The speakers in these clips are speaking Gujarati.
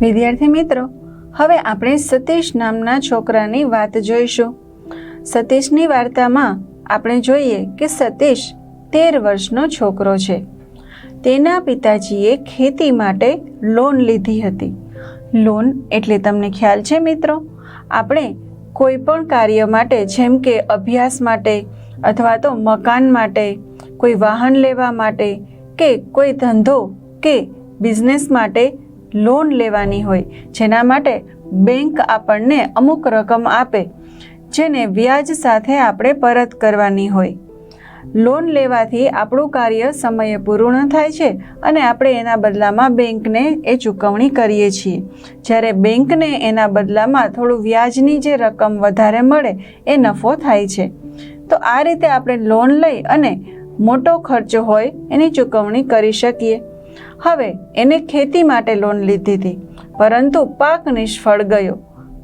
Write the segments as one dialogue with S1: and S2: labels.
S1: વિદ્યાર્થી મિત્રો, હવે આપણે સતીશ નામના છોકરાની વાત જોઈશું. સતીશની વાર્તામાં આપણે જોઈએ કે સતીશ તેર વર્ષનો છોકરો છે. તેના પિતાજીએ ખેતી માટે લોન લીધી હતી. લોન એટલે તમને ખ્યાલ છે મિત્રો? આપણે કોઈ પણ કાર્ય માટે, જેમ કે અભ્યાસ માટે, અથવા તો મકાન માટે, કોઈ વાહન લેવા માટે, કે કોઈ ધંધો કે બિઝનેસ માટે લોન લેવાની હોય. જેના માટે બેંક આપણને અમુક રકમ આપે, જેને વ્યાજ સાથે આપણે પરત કરવાની હોય. લોન લેવાથી આપણું કાર્ય સમયે પૂર્ણ થાય છે અને આપણે એના બદલામાં બેંકને એ ચૂકવણી કરીએ છીએ. જ્યારે બેંકને એના બદલામાં થોડું વ્યાજની જે રકમ વધારે મળે, એ નફો થાય છે. તો આ રીતે આપણે લોન લઈ અને મોટો ખર્ચ હોય એની ચૂકવણી કરી શકીએ. હવે એને ખેતી માટે લોન લીધી હતી. પરંતુ પાક નિષ્ફળ ગયો.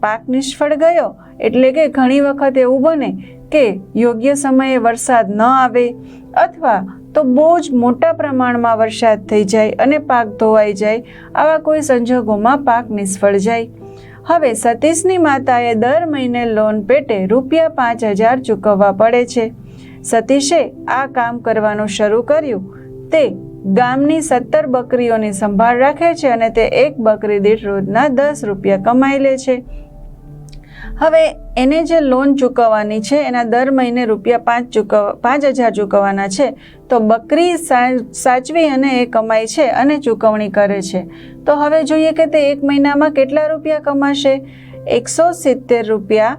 S1: પાક નિષ્ફળ ગયો એટલે કે ઘણી વખત એવું બને કે યોગ્ય સમયે વરસાદ ન આવે અથવા તો બહુ જ મોટા પ્રમાણમાં વરસાદ થઈ જાય અને પાક ધોવાઈ જાય, આવા કોઈ સંજોગોમાં પાક નિષ્ફળ જાય. હવે સતીશની માતાએ દર મહિને લોન પેટે રૂપિયા પાંચ હજાર ચૂકવવા પડે છે. સતીશે આ કામ કરવાનું શરૂ કર્યું. તે ગામની સત્તર બકરીઓની સંભાળ રાખે છે અને તે એક બકરી દીઠ રોજના દસ રૂપિયા કમાઈ લે છે. હવે એને જે લોન ચૂકવવાની છે, એના દર મહિને રૂપિયા પાંચ ચૂકવ, પાંચ હજાર ચૂકવવાના છે, તો બકરી સાચવી અને એ કમાય છે અને ચૂકવણી કરે છે. તો હવે જોઈએ કે તે એક મહિનામાં કેટલા રૂપિયા કમાશે? એકસો સિત્તેર રૂપિયા,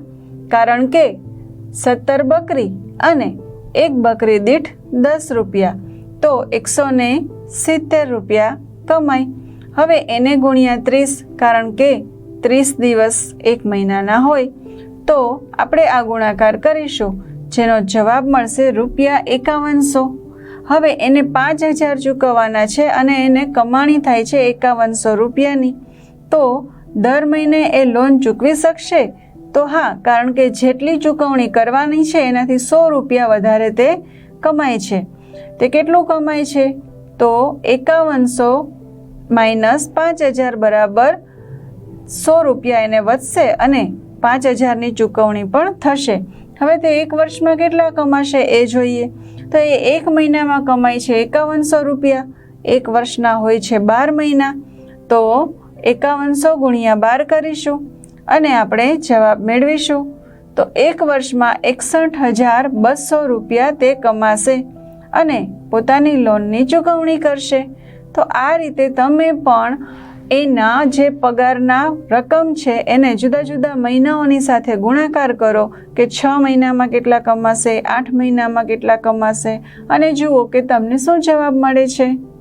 S1: કારણ કે સત્તર બકરી અને એક બકરી દીઠ દસ રૂપિયા. તો એકસો ને સિત્તેર રૂપિયા કમાય હવે એને ગુણ્યા ત્રીસ, કારણ કે ત્રીસ દિવસ એક મહિનાના હોય. તો આપણે આ ગુણાકાર કરીશું, જેનો જવાબ મળશે રૂપિયા એકાવનસો. હવે એને પાંચ હજાર ચૂકવવાના છે અને એને કમાણી થાય છે એકાવનસો રૂપિયાની. તો દર મહિને એ લોન ચૂકવી શકશે? તો હા, કારણ કે જેટલી ચૂકવણી કરવાની છે એનાથી સો રૂપિયા વધારે તે કમાય છે. તે કેટલું કમાય છે? તો એકાવનસો માઇનસ પાંચ હજાર બરાબર સો રૂપિયા એને વધશે અને પાંચ હજારની ચૂકવણી પણ થશે. હવે તે એક વર્ષમાં કેટલા કમાશે એ જોઈએ. તો એ એક મહિનામાં કમાય છે એકાવનસો રૂપિયા. એક વર્ષના હોય છે બાર મહિના. તો એકાવનસો ગુણ્યા બાર કરીશું અને આપણે જવાબ મેળવીશું. તો એક વર્ષમાં એકસઠ હજાર બસો રૂપિયા તે કમાશે. અને પોતાની લોનની ચૂકવણી કરશે. તો આ રીતે તમે પણ એના જે પગારના રકમ છે, એને જુદા જુદા મહિનાઓની સાથે ગુણાકાર કરો કે છ મહિનામાં કેટલા કમાશે, આઠ મહિનામાં કેટલા કમાશે. અને જુઓ કે તમને શું જવાબ મળે છે.